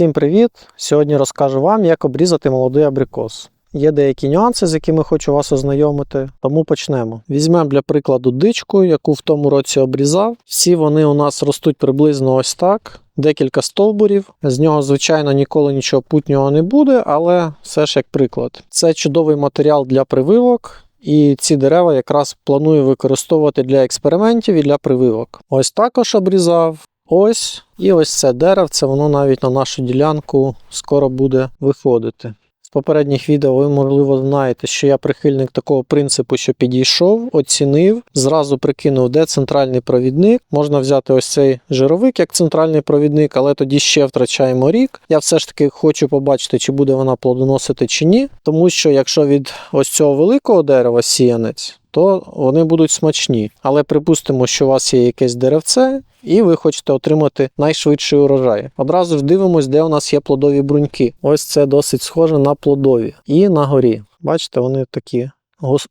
Всім привіт! Сьогодні розкажу вам, як обрізати молодий абрикос. Є деякі нюанси, з якими хочу вас ознайомити, тому почнемо. Візьмемо для прикладу дичку, яку в тому році обрізав. Всі вони у нас ростуть приблизно ось так. Декілька стовбурів. З нього, звичайно, ніколи нічого путнього не буде, але все ж як приклад. Це чудовий матеріал для прививок. І ці дерева якраз планую використовувати для експериментів і для прививок. Ось також обрізав. Ось і ось це деревце, воно навіть на нашу ділянку скоро буде виходити. З попередніх відео ви, можливо, знаєте, що я прихильник такого принципу, що підійшов, оцінив, зразу прикинув, де центральний провідник. Можна взяти ось цей жировик як центральний провідник, але тоді ще втрачаємо рік. Я все ж таки хочу побачити, чи буде вона плодоносити чи ні. Тому що якщо від ось цього великого дерева сіянець, то вони будуть смачні. Але припустимо, що у вас є якесь деревце, і ви хочете отримати найшвидший урожай. Одразу ж дивимось, де у нас є плодові бруньки. Ось це досить схоже на плодові. І на горі. Бачите, вони такі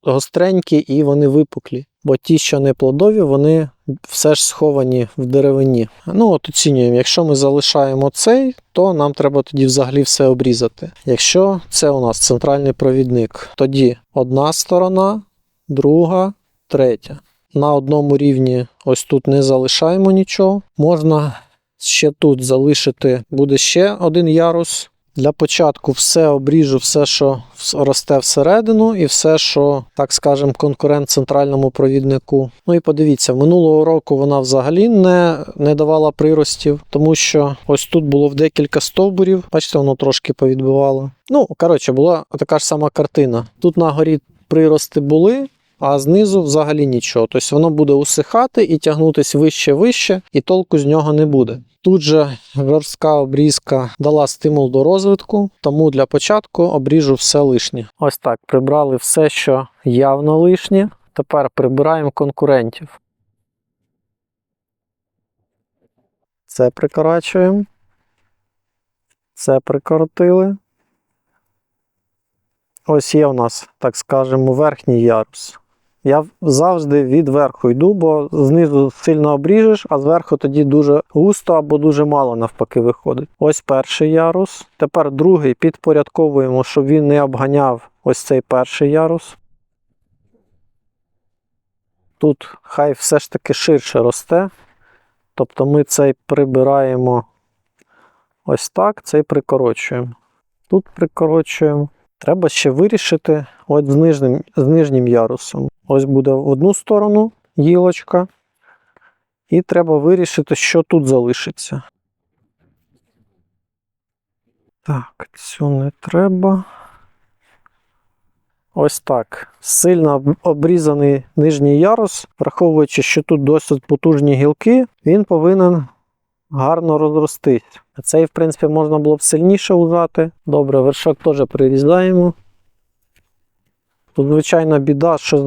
гостренькі і вони випуклі. Бо ті, що не плодові, вони все ж сховані в деревині. Ну от оцінюємо, якщо ми залишаємо цей, то нам треба тоді взагалі все обрізати. Якщо це у нас центральний провідник, тоді одна сторона, друга, третя. На одному рівні ось тут не залишаємо нічого. Можна ще тут залишити, буде ще один ярус. Для початку все обріжу, все, що росте всередину, і все, що, так скажемо, конкурент центральному провіднику. Ну і подивіться, минулого року вона взагалі не не давала приростів, тому що ось тут було в декілька стовбурів. Бачите, воно трошки повідбивало. Ну, коротше, була така ж сама картина. Тут на горі прирости були а знизу взагалі нічого. Тобто воно буде усихати і тягнутися вище-вище, і толку з нього не буде. Тут же жорстка обрізка дала стимул до розвитку, тому для початку обріжу все лишнє. Ось так прибрали все, що явно лишнє. Тепер прибираємо конкурентів. Це прикорачуємо. Це прикоротили. Ось є у нас, так скажемо, верхній ярус. Я завжди від верху йду, бо знизу сильно обріжеш, а зверху тоді дуже густо або дуже мало навпаки виходить. Ось перший ярус. Тепер другий підпорядковуємо, щоб він не обганяв ось цей перший ярус. Тут хай все ж таки ширше росте. Тобто ми цей прибираємо ось так, цей прикорочуємо. Тут прикорочуємо. Треба ще вирішити от з нижнім, з нижнім ярусом. Ось буде в одну сторону гілочка. І треба вирішити, що тут залишиться. Так, цю не треба. Ось так. Сильно обрізаний нижній ярус, враховуючи, що тут досить потужні гілки, він повинен гарно розростись. Цей, в принципі, можна було б сильніше ужати. Добре, вершок теж прирізаємо. Тут, звичайно, біда, що е,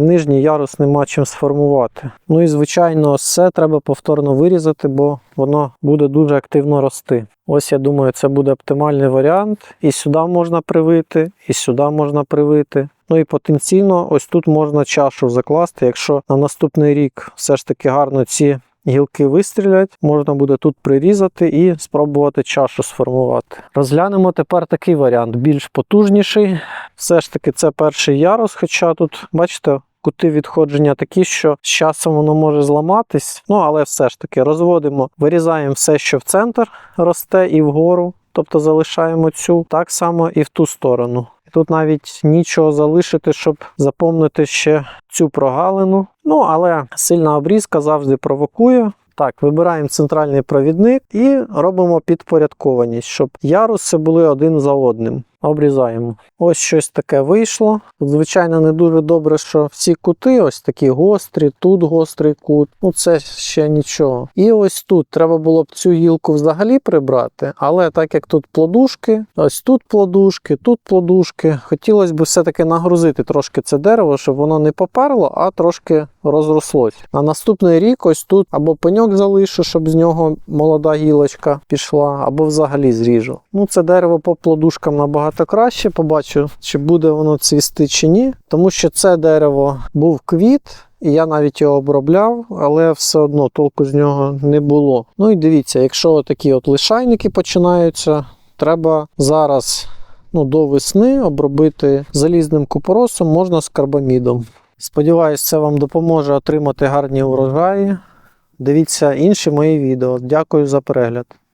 нижній ярус нема чим сформувати. Ну і, звичайно, все треба повторно вирізати, бо воно буде дуже активно рости. Ось, я думаю, це буде оптимальний варіант. І сюди можна привити, і сюди можна привити. Ну і потенційно, ось тут можна чашу закласти, якщо на наступний рік все ж таки гарно ці гілки вистрілять, можна буде тут прирізати і спробувати чашу сформувати. Розглянемо тепер такий варіант, більш потужніший. Все ж таки, це перший ярус, хоча тут, бачите, кути відходження такі, що з часом воно може зламатись. Ну, але все ж таки розводимо, вирізаємо все, що в центр росте і вгору. Тобто залишаємо цю так само і в ту сторону. І Тут навіть нічого залишити, щоб заповнити ще цю прогалину. Ну, але сильна обрізка завжди провокує. Так, вибираємо центральний провідник і робимо підпорядкованість, щоб яруси були один за одним обрізаємо. Ось щось таке вийшло. Звичайно, не дуже добре, що всі кути ось такі гострі, тут гострий кут. Ну це ще нічого. І ось тут треба було б цю гілку взагалі прибрати, але так як тут плодушки, ось тут плодушки, тут плодушки, хотілося б все-таки нагрузити трошки це дерево, щоб воно не поперло, а трошки розрослось. На наступний рік ось тут або пеньок залишу, щоб з нього молода гілочка пішла, або взагалі зріжу. Ну, це дерево по плодушкам набагато набагато краще. Побачу, чи буде воно цвісти чи ні. Тому що це дерево був квіт, І я навіть його обробляв, але все одно толку з нього не було. Ну і дивіться, якщо такі от лишайники починаються, треба зараз ну, до весни обробити залізним купоросом, можна з карбамідом. Сподіваюсь, це вам допоможе отримати гарні урожаї. Дивіться інші мої відео. Дякую за перегляд.